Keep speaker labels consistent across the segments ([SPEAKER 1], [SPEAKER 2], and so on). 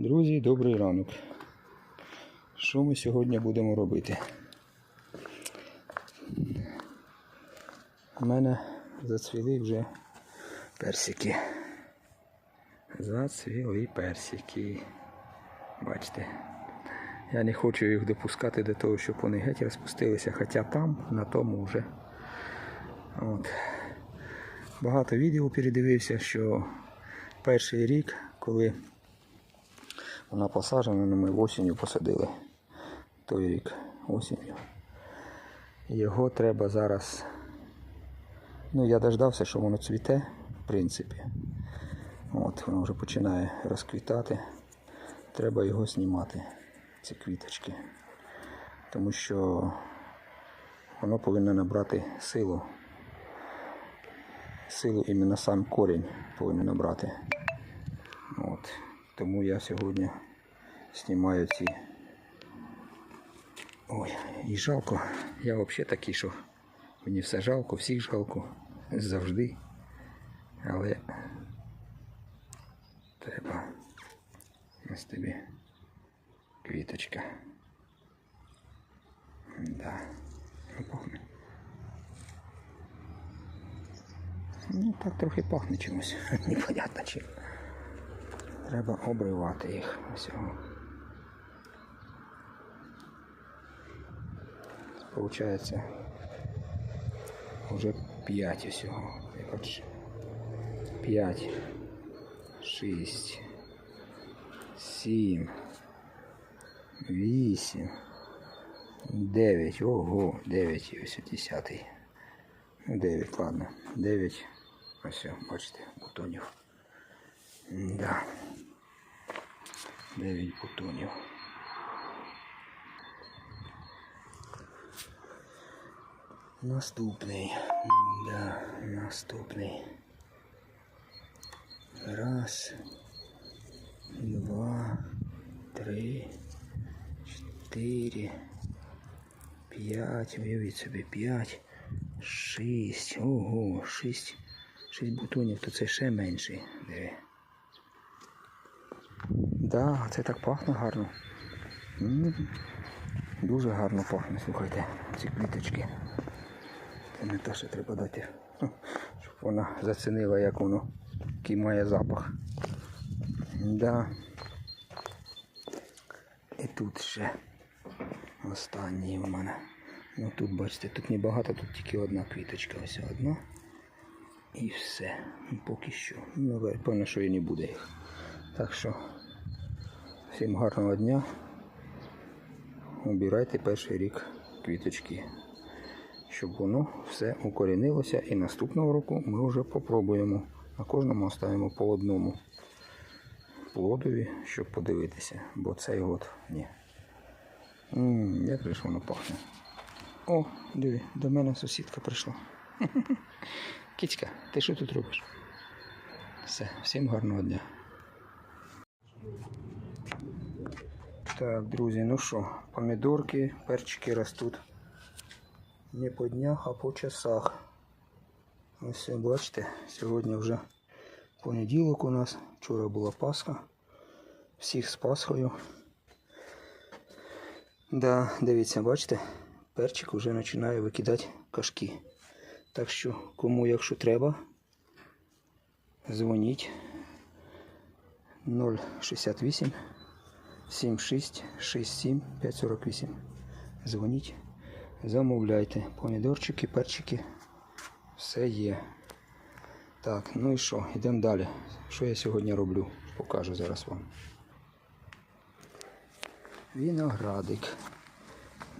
[SPEAKER 1] Друзі, добрий ранок. Що ми сьогодні будемо робити? У мене зацвіли вже персики. Зацвіли персики. Бачите. Я не хочу їх допускати до того, щоб вони геть розпустилися, хоча там, на тому вже. От. Багато відео передивився, що перший рік, коли вона посаджена, ну, ми осінню посадили. Той рік осінню. Його треба зараз. Ну, я дождався, що воно цвіте, в принципі. От, воно вже починає розквітати. Треба його знімати, ці квіточки. Тому що воно повинно набрати силу. Силу іменно сам корінь повинен набрати. Тому я сьогодні знімаю ці. Ой, і жалко. Я взагалі такий, що мені все жалко, всіх жалко. Завжди. Але треба. Ось тобі квіточка. Да. Ну, Пахне. Ну, так трохи пахне чимось. Непонятно чим. Треба обривати їх усього. Получається вже 5 усього. Як бачиш. 5, 6, 7, 8, 9. Ого, 9 і ось 10. Ну, 9, ладно. 9. Ось, бачите, бутонів. Да. 9 бутонів. Наступний. Да, наступний. Раз, два, три, чотири, п'ять. Уявіть собі, п'ять, шість. Ого, шість. Шість бутонів, то це ще менший. Диви. Да, це так пахне гарно. Дуже гарно пахне, слухайте, ці квіточки. Це не те, що треба дати, щоб вона зацінила, як воно, який має запах. Да. І тут ще останній у мене. Ну тут бачите, тут небагато, тут тільки одна квіточка, ось одна. І все. Ну, Поки що. Ну, певно, що і не буде їх. Так що всім гарного дня. Обирайте перший рік квіточки, щоб воно все укорінилося і наступного року ми вже попробуємо. На кожному оставимо по одному плодові, щоб подивитися, бо цей год ні. М, Як же воно пахне. О, диви, до мене сусідка прийшла. Кицька, ти що тут робиш? Все, всім гарного дня. Так, друзі, ну що, помідорки, перчики ростуть не по днях, а по часах. Ось бачите, сьогодні вже понеділок у нас, вчора була Пасха. Всіх з Пасхою. Да, дивіться, бачите, перчик вже починає викидати кашки. Так що, кому, якщо треба, дзвоніть 068 76 67 548. Дзвоніть, замовляйте. Помідорчики, перчики. Все є. Так, ну і що, йдемо далі. Що я сьогодні роблю? Покажу зараз вам. Виноградик.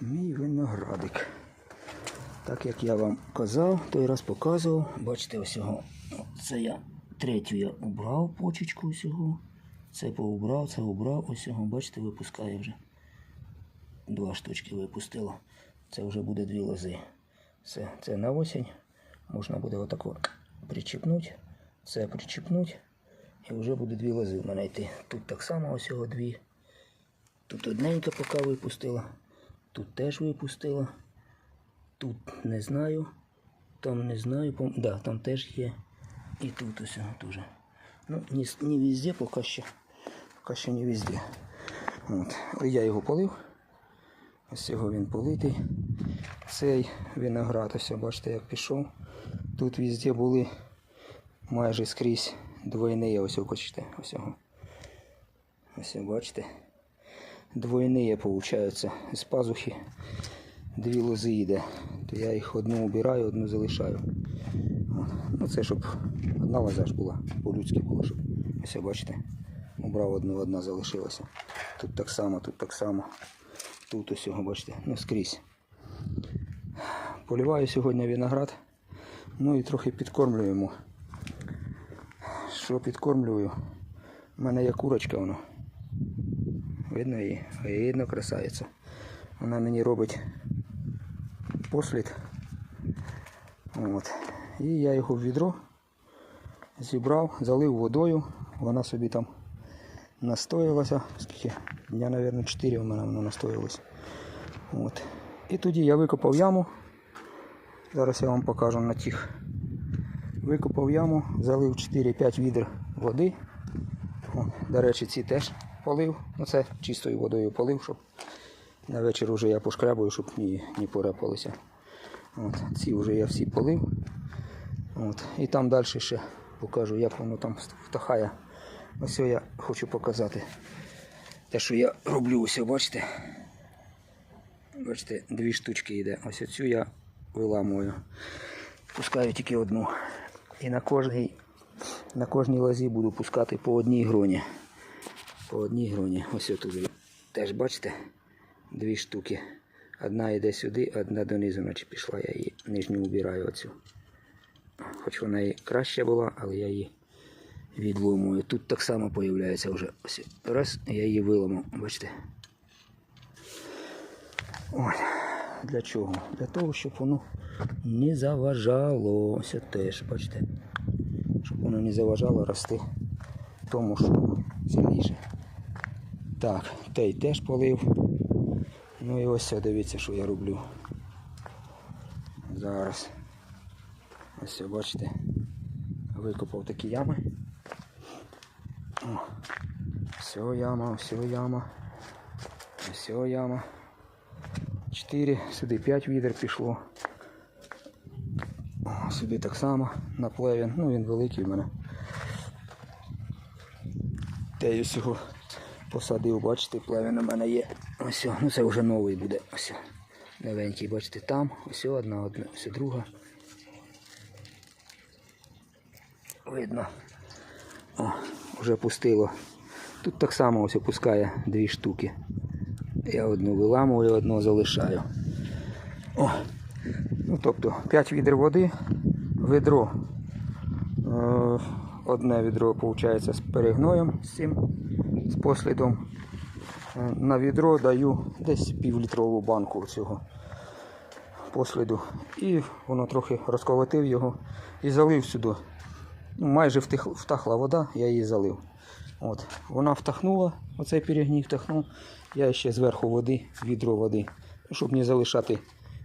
[SPEAKER 1] Мій виноградик. Так як я вам казав, той раз показував. Бачите, ось його. Це я третю я убрав почечку усього. Це поубрав, це убрав, ось його, бачите, випускає вже. Два штучки випустило. Це вже буде дві лози. Все, це на осінь. Можна буде отако причіпнути, це причіпнути. І вже буде дві лози в мене йти. Тут так само ось його дві. Тут одненька поки випустила. Тут теж випустила. Тут не знаю. Там не знаю. пом- Да, там теж є. І тут ось воно теж. Ну, с- не везде поки що. Поки що не везде. От. Я його полив. Ось його він политий. Цей виноград, ось бачите, як пішов. Тут везде були майже скрізь двойні, ось бачите, ось його. Ось бачите. Двойні, виходить, з пазухи дві лози йде. То я їх одну убираю, одну залишаю. Ну це щоб одна лоза ж була, по-людськи було, щоб ось бачите. Убрав одну, одна залишилася. Тут так само, тут так само. Тут ось його, бачите, ну скрізь. Поліваю сьогодні виноград. Ну і трохи підкормлюю йому. Що підкормлюю? У мене є курочка воно. Видно її? Видно, красавиця. Вона мені робить послід. От. І я його в відро зібрав, залив водою. Вона собі там настоялася. Скільки? Дня, мабуть, 4 у мене вона настоялася. От. І тоді я викопав яму. Зараз я вам покажу на тих. Викопав яму, залив 4-5 відер води. О, до речі, ці теж полив. Ну це чистою водою полив, щоб на вечір вже я пошкрябую, щоб ні, не порепалися. От, ці вже я всі полив. От. І там далі ще покажу, як воно там втахає. Ось я хочу показати. Те, що я роблю, ось бачите. Бачите, дві штучки йде. Ось оцю я виламую. Пускаю тільки одну. І на кожній, на кожній лозі буду пускати по одній гроні. По одній гроні. Ось тут теж бачите, дві штуки. Одна йде сюди, одна донизу, наче пішла, я її нижню убираю оцю. Хоч вона і краща була, але я її відломую. Тут так само появляється вже ось раз, я її виламав, бачите. Ой, для чого? Для того, щоб воно не заважало. Ось теж, бачите. Щоб воно не заважало рости тому, що сильніше. Так, той теж полив. Ну і ось дивіться, що я роблю. Зараз. Ось бачите. Викопав такі ями. О, все яма, все яма. Все яма. 4, сюди 5 відер пішло. Сюди так само на плевін. Ну він великий в мене. Те я всього посадив, бачите, плевін у мене є. Ось, ну це вже новий буде. Ось. Новенький, бачите, там. Ось одна, одна, ось друга. Видно. О, вже пустило. Тут так само ось опускає дві штуки. Я одну виламую, одну залишаю. О, ну тобто 5 відер води, ведро. Е, одне відро виходить з перегноєм з цим, з послідом. Е, на відро даю десь півлітрову банку цього посліду. І воно трохи розколотив його і залив сюди. Майже втих- втахла вода, я її залив. От. Вона втахнула, оцей перегній втахнув. Я ще зверху води, відро води, щоб не залишати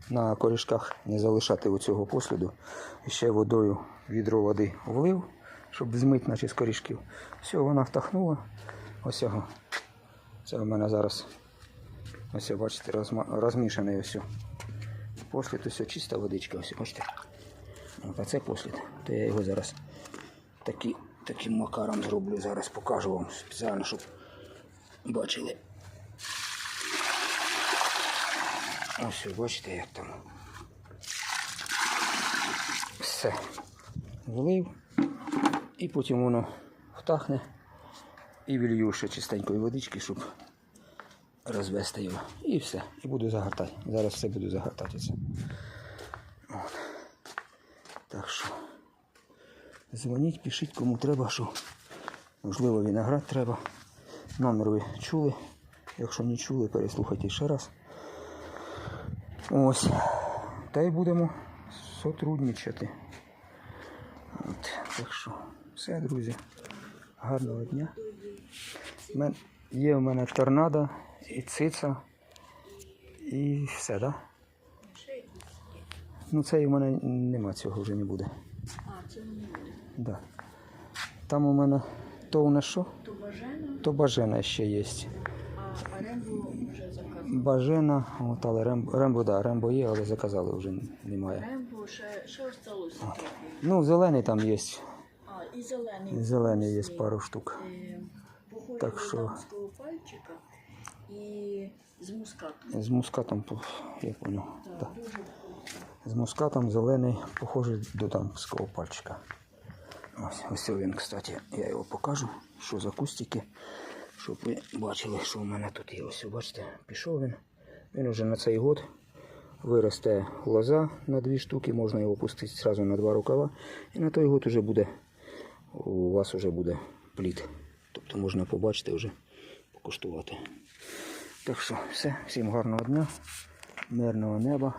[SPEAKER 1] на корішках, не залишати оцього посліду. Ще водою відро води влив, щоб змити наче з корішків. Все, вона втахнула. Ось його. Це у мене зараз. Ось, бачите, розмішаний ось. Послід, ось чиста водичка, ось, бачите. А це послід. То я його зараз такі, таким макаром зроблю. Зараз покажу вам спеціально, щоб бачили. Ось, бачите, як там. Все. Влив. І потім воно втахне. І вілью ще чистенької водички, щоб розвести його. І все. І буду загортати. Зараз все буду загортати. Це. От. Так що. Дзвоніть, пишіть, кому треба, що можливо виноград треба. Номер ви чули. Якщо не чули, переслухайте ще раз. Ось. Та й будемо сотрудничати. От. Так що, все, друзі. Гарного дня. Мен- Є в мене торнадо і циця. І все, так? Да? Ну це у мене нема цього вже не буде.
[SPEAKER 2] А, це не буде.
[SPEAKER 1] Да. Там у мене То у нас що?
[SPEAKER 2] То бажано,
[SPEAKER 1] То бажена ще є.
[SPEAKER 2] а, рембо вже заказав.
[SPEAKER 1] Бажена, от, але рембо, рембо, да, рембо є, але заказали вже немає.
[SPEAKER 2] Рембо ще, ще осталося трохи.
[SPEAKER 1] Ну, зелений там є.
[SPEAKER 2] А, і зелений.
[SPEAKER 1] Зелений є пару штук.
[SPEAKER 2] Е,
[SPEAKER 1] Так що-
[SPEAKER 2] дамського пальчика і з мускатом.
[SPEAKER 1] З мускатом, по- я понял.
[SPEAKER 2] Так,
[SPEAKER 1] Так.
[SPEAKER 2] дуже вкусно.
[SPEAKER 1] З мускатом зелений, похожий до дамського пальчика. Ось, ось він, кстати, я його покажу, що за кустики, щоб ви бачили, що в мене тут є. Ось, бачите, пішов він. Він вже на цей год виросте лоза на дві штуки, можна його пустити одразу на два рукава. І на той год вже буде, у вас вже буде плід. Тобто можна побачити вже, покуштувати. Так що все, всім гарного дня, мирного неба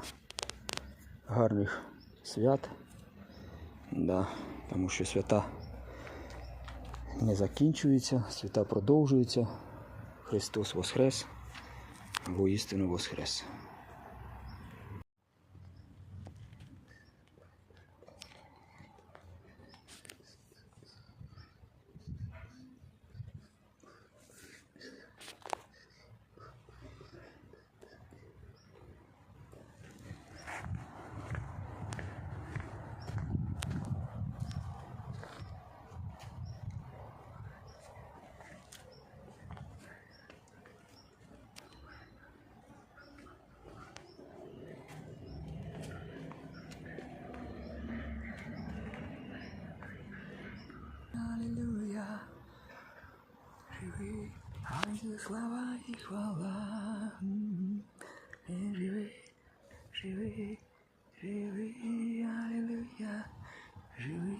[SPEAKER 1] гарних свят. Да, тому що свята не закінчуються, свята продовжуються. Христос Воскрес, воістину Воскрес. Аллилуйя. Живи, ангел, слава і хвала. Живи, живи, живи, аллилуйя. Живи,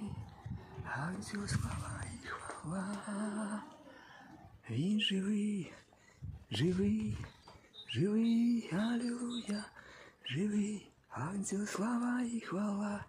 [SPEAKER 1] ангел, слава і хвала. Він живий, живий, живий, аллилуйя. Живий, ангел, слава і хвала.